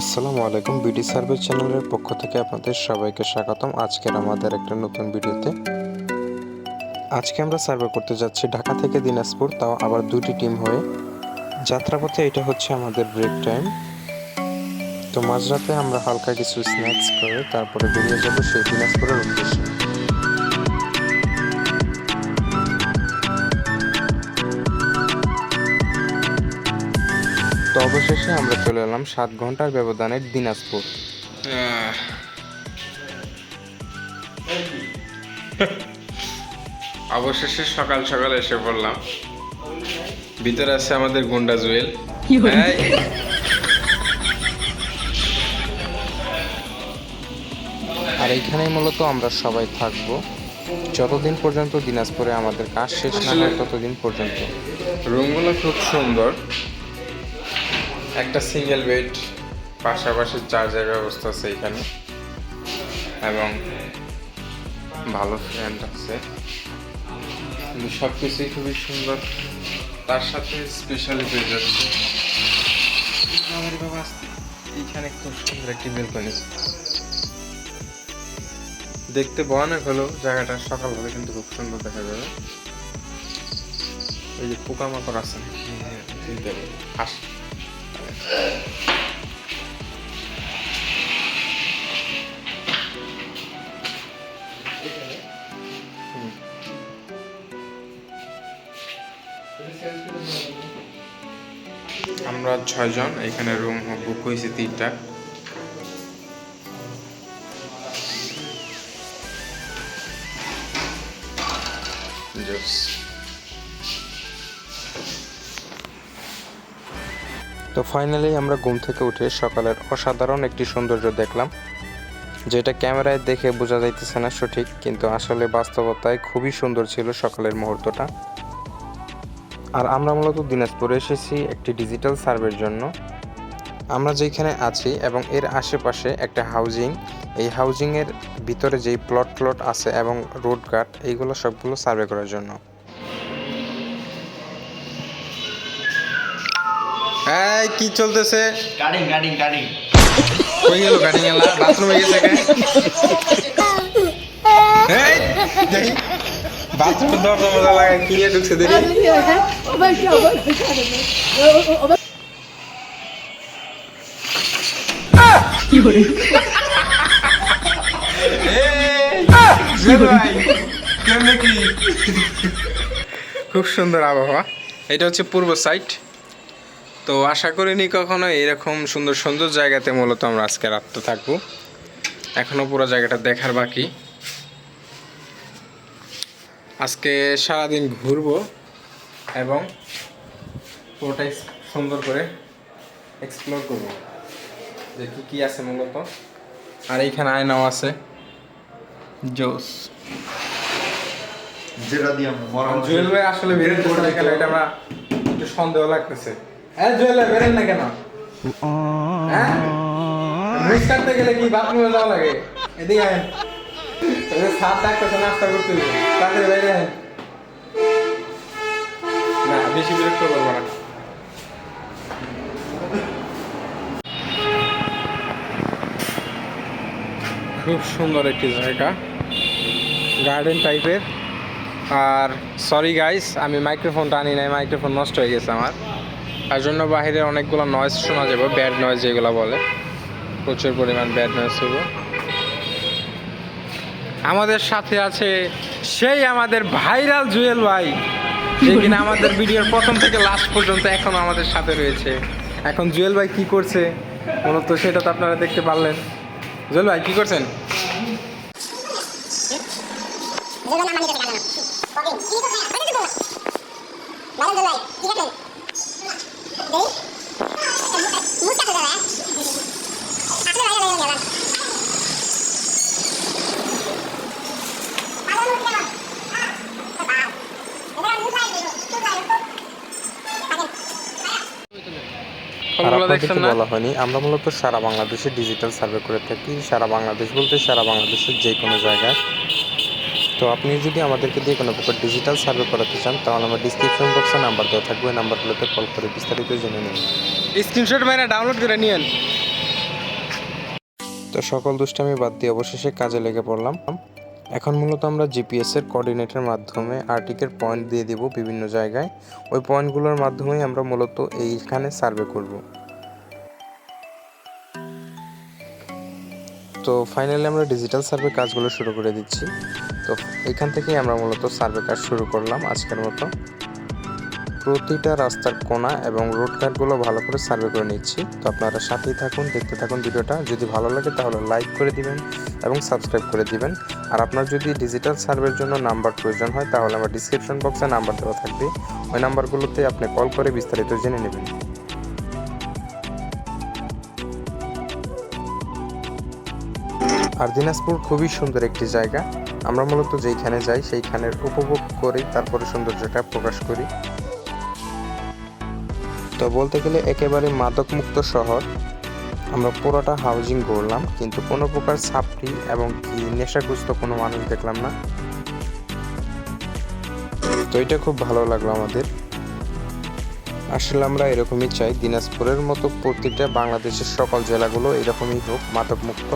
আসসালামু আলাইকুম BD service চ্যানেলের পক্ষ থেকে আপনাদের সবাইকে স্বাগতম। আজকের আমাদের একটা নতুন ভিডিওতে। আজকে আমরা সার্ভে করতে যাচ্ছি ঢাকা থেকে দিনাজপুর, তাও আবার দুটি টিম হয়ে। যাত্রাপথে এটা হচ্ছে আমাদের ব্রেক টাইম তো মাঝরাতে আমরা হালকা কিছু স্ন্যাক্স করে তারপরে বেরিয়ে যাব সেই দিনাজপুরের উদ্দেশ্যে। অবশেষে আমরা চলে এলাম সাত ঘণ্টার ব্যবধানের দিনাজপুর। অবশেষে সকাল সকাল এসে পড়লাম। ভিতরে আছে আমাদের গুন্ডা জুয়েল। আর এইখানেই মূলত আমরা সবাই থাকব। যতদিন পর্যন্ত দিনাজপুরে আমাদের কাজ শেষ না হয় ততদিন পর্যন্ত। রুমগুলো খুব সুন্দর। একটা সিঙ্গেল বেড পাশাপাশি চার্জের ব্যবস্থা আছে এখানে। এবং ভালো ফ্রেন্ড আছে। কিন্তু সব কিছুই খুবই সুন্দর। তার সাথে স্পেশালি পেয়ে যাচ্ছে এইখানে খুব সুন্দর একটি বেলকনি দেখতে ভয়ানক হলো জায়গাটা সকাল হলে কিন্তু খুব সুন্দর দেখা যাবে। এই যে পোকামাকড় আছে চিনতে পারি আমরা ছয়জন, এখানে রুম বুক হয়েছে তিনটা। তো ফাইনালি আমরা ঘুম থেকে উঠে সকালের অসাধারণ একটি সৌন্দর্য দেখলাম। যেটা ক্যামেরায় দেখে বোঝা যাইতেছে না সঠিক, কিন্তু আসলে বাস্তবতায় খুবই সুন্দর ছিল সকালের মুহূর্তটা। আর আমরা মূলত দিনাজপুরে এসেছি একটি ডিজিটাল সার্ভের জন্য। আমরা যেখানে আছি এবং এর আশেপাশে একটা হাউজিং এই হাউজিংয়ের ভিতরে যেই প্লট প্লট আছে এবং রোড গার্ড এইগুলো সবগুলো সার্ভে করার জন্য। কি চলতেছে? গাড়ি গাড়ি গাড়ি কই গেল গাড়ি গেল বাথরুমে গেছে কে? এই দেখি। বাথরুমে দরজা মজা লাগে কি ঢুকছে খুব সুন্দর আবহাওয়া। এটা হচ্ছে পূর্ব সাইড তো আশা করিনি কখনো এরকম সুন্দর সুন্দর জায়গাতে মূলত আমরা আজকে রাতটা থাকব। এখনও পুরো জায়গাটা দেখার বাকি। আজকে সারাদিন ঘুরবো এবং পুরোটাই সুন্দর করে এক্সপ্লোর করব যে কি কি আছে মূলত। আর এইখানে আয়নাও আছে। জোস। যেটা দিয়ে আমরা জুয়েল ভাই আসলে এটা আমরা একটু সন্দেহ লাগতেছে। খুব সুন্দর একটি জায়গা। গার্ডেন টাইপের আর সরি গাইস আমি মাইক্রোফোনটা আনি নাই মাইক্রোফোন নষ্ট হয়ে গেছে আমার। তার জন্য বাইরে অনেকগুলো নয়েজ শোনা যাবে ব্যাড নয়েজ যেগুলো বলে। প্রচুর পরিমাণ ব্যাড নয়েজ হবে। আমাদের সাথে আছে সেই আমাদের ভাইরাল জুয়েল ভাই, যে কিনা আমাদের ভিডিওর প্রথম থেকে লাস্ট পর্যন্ত এখন আমাদের সাথে রয়েছে। এখন জুয়েল ভাই কি করছে? মূলত সেটা তো আপনারা দেখতে পারলেন। জুয়েল ভাই কি করছেন? বলা হয়নি। আমরা মূলত সারা বাংলাদেশে ডিজিটাল সার্ভে করে থাকি। সারা বাংলাদেশ বলতে সারা বাংলাদেশের যে কোনো জায়গায়। তো আপনি যদি আমাদেরকে দিয়ে কোনো প্রকার ডিজিটাল সার্ভে করাতে চান তাহলে আমার ডিসক্রিপশন বক্সে নাম্বার দেওয়া থাকবে। নাম্বারগুলোতে কল করে বিস্তারিত জেনে নিন। স্ক্রিনশট মেরে ডাউনলোড করে নিয়েন। তো সকল দুষ্টামি বাদ দিয়ে অবশেষে কাজে লেগে পড়লাম। এখন মূলত আমরা জিপিএস এর কোঅর্ডিনেটের মাধ্যমে আর্টিকের পয়েন্ট দিয়ে দিব বিভিন্ন জায়গায়। ওই পয়েন্টগুলোর মাধ্যমেই আমরা মূলত এইখানে সার্ভে করব। তো ফাইনালি আমরা ডিজিটাল সার্ভে কাজগুলো শুরু করে দিচ্ছি। তো এখান থেকেই আমরা মূলত সার্ভে কাজ শুরু করলাম আজকের মতো। প্রতিটা রাস্তার কোণা এবং রোড কাটগুলো ভালো করে সার্ভে করে নিচ্ছি। তো আপনারা সাথেই থাকুন, দেখতে থাকুন ভিডিওটা। যদি ভালো লাগে তাহলে লাইক করে দিবেন এবং সাবস্ক্রাইব করে দিবেন। আর আপনার যদি ডিজিটাল সার্ভের জন্য নাম্বার প্রয়োজন হয় তাহলে আমার ডিসক্রিপশন বক্সে নাম্বার দেওয়া থাকবে। ওই নাম্বারগুলোতে আপনি কল করে বিস্তারিত জেনে নেবেন। আর দিনাজপুর খুবই সুন্দর একটি জায়গা। আমরা মূলত যেইখানে যাই, সেইখানের উপভোগ করি, তারপরে সৌন্দর্যটা প্রকাশ করি। তো বলতে গেলে একেবারে মাদকমুক্ত শহর। আমরা পুরোটা হাউজিং করলাম কিন্তু কোনো প্রকার ছাপড়ি এবং কি নেশাগ্রস্ত কোনো মানুষ দেখলাম না। তো এটা খুব ভালো লাগল আমাদের। আসলে আমরা এরকমই চাই, দিনাজপুরের মতো প্রতিটা বাংলাদেশের সকল জেলাগুলো এরকমই হোক, মাদকমুক্ত।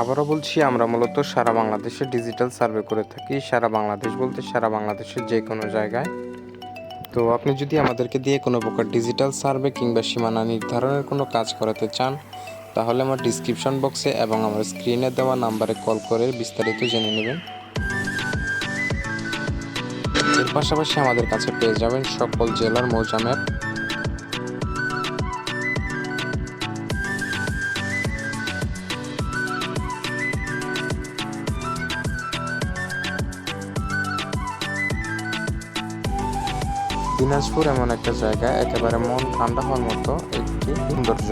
আবারও বলছি, আমরা মূলত সারা বাংলাদেশে ডিজিটাল সার্ভে করে থাকি। সারা বাংলাদেশ বলতে সারা বাংলাদেশের যে কোনো জায়গায়। তো আপনি যদি আমাদেরকে দিয়ে কোনো প্রকার ডিজিটাল সার্ভে কিংবা সীমানা নির্ধারণের কোনো কাজ করাতে চান, তাহলে আমার ডিসক্রিপশন বক্সে এবং আমার স্ক্রিনে দেওয়া নাম্বারে কল করে বিস্তারিত জেনে নেবেন। এর পাশাপাশি আমাদের কাছে পেয়ে যাবেন সকল জেলার মৌজা ম্যাপ দিনাজপুর এমন একটা জায়গা, একেবারে মন ঠান্ডা হওয়ার মতো একটি সৌন্দর্য।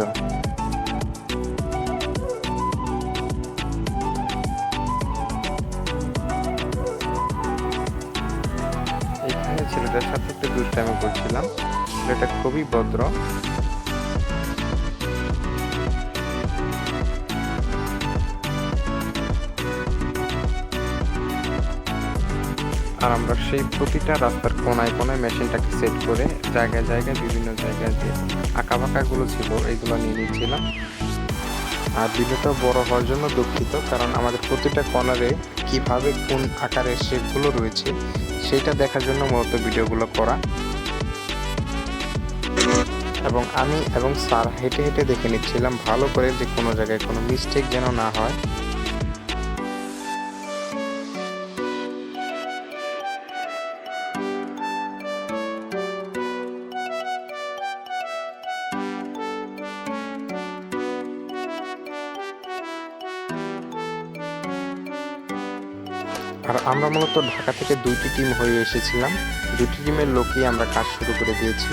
এখানে ছেলেটার সাথে একটু দুষ্টামি করছিলাম। ছেলেটা খুবই ভদ্র। আর আমরা সেই প্রতিটা রাস্তার কোনায় কোনায় মেশিনটাকে সেট করে জায়গায় জায়গায় বিভিন্ন জায়গায় যে আঁকা বাঁকাগুলো ছিল, এগুলো নিয়ে নিচ্ছিলাম আর ভিডিওটা বড় হওয়ার জন্য দুঃখিত, কারণ আমাদের প্রতিটা কর্নারে কীভাবে কোন আকারের শেপগুলো রয়েছে, সেটা দেখার জন্য মূলত ভিডিওগুলো করা। এবং আমি এবং স্যার হেঁটে হেঁটে দেখে নিচ্ছিলাম, ভালো করে যে কোনো জায়গায় কোনো মিস্টেক যেন না হয়। আর আমরা মূলত ঢাকা থেকে দুইটি টিম হয়ে এসেছিলাম। দুটি টিমের লোকই আমরা কাজ শুরু করে দিয়েছি।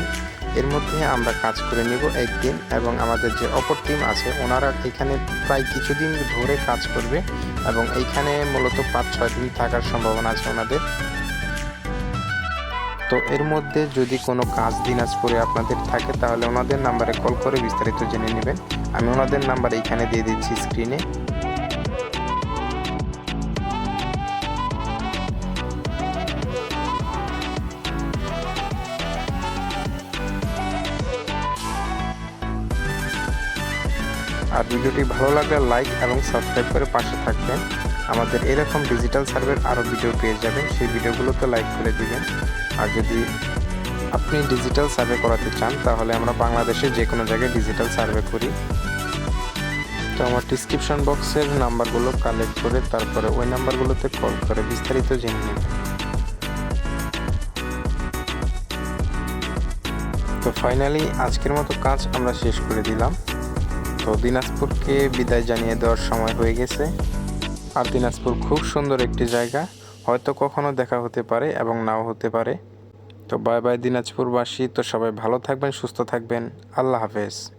এর মধ্যে আমরা কাজ করে নিব একদিন এবং আমাদের যে অপর টিম আছে, ওনারা এখানে প্রায় কিছুদিন ধরে কাজ করবে এবং এইখানে মূলত পাঁচ, ছয় দিন থাকার সম্ভাবনা আছে ওনাদের। তো এর মধ্যে যদি কোনো কাজ দিনাজপুরে আপনাদের থাকে, তাহলে ওনাদের নাম্বারে কল করে বিস্তারিত জেনে নেবেন। আমি ওনাদের নাম্বার এইখানে দিয়ে দিচ্ছি স্ক্রিনে আর ভিডিওটি ভালো লাগলে লাইক এবং সাবস্ক্রাইব করে পাশে থাকবেন। আমাদের এরকম ডিজিটাল সার্ভের আরও ভিডিও পেয়ে যাবেন। সেই ভিডিওগুলোতে লাইক করে দিবেন। আর যদি আপনি ডিজিটাল সার্ভে করাতে চান, তাহলে আমরা বাংলাদেশে যে কোনো জায়গায় ডিজিটাল সার্ভে করি। তো আমার ডিসক্রিপশন বক্সের নাম্বারগুলো কালেক্ট করে তারপরে ওই নাম্বারগুলোতে কল করে বিস্তারিত জেনে নেবেন। তো ফাইনালি আজকের মতো কাজ আমরা শেষ করে দিলাম। তো দিনাজপুরকে বিদায় জানিয়ে দেওয়ার সময় হয়ে গেছে। আর দিনাজপুর খুব সুন্দর একটি জায়গা। হয়তো কখনো দেখা হতে পারে এবং নাও হতে পারে। তো বাই বাই দিনাজপুরবাসী, তো সবাই ভালো থাকবেন, সুস্থ থাকবেন। আল্লাহ হাফেজ।